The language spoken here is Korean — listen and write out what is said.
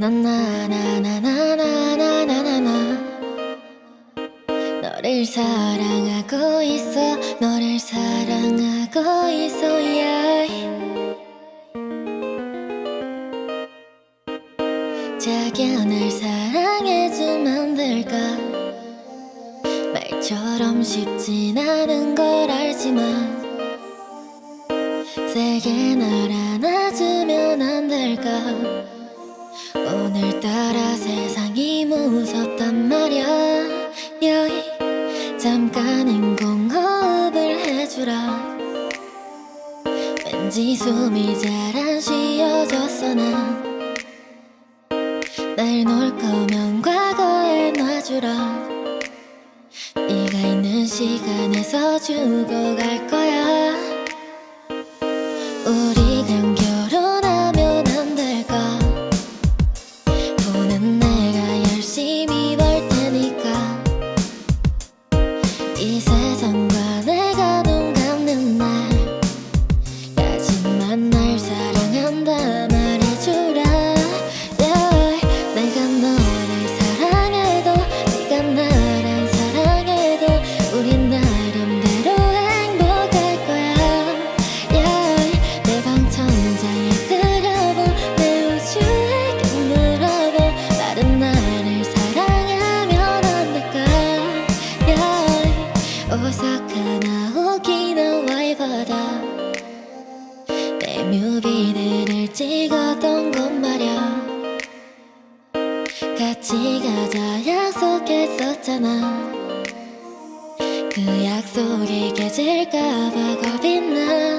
나나나나나나나나나 너를 사랑하고 있어 너를 사랑하고 있어. 자기야 날 사랑해주면 안 될까 말처럼 쉽진 않은 걸 알지만 세게 날 안아 왠지 숨이 잘 안 쉬어졌어 난. 날 놓을 거면 과거에 놔주라 네가 있는 시간에서 죽어갈 거야. 우리 yeah. 오사카나 오키나와의 바다. 내 뮤비들을 찍었던 곳 말야. 같이 가자 약속했었잖아. 그 약속이 깨질까봐 겁이 나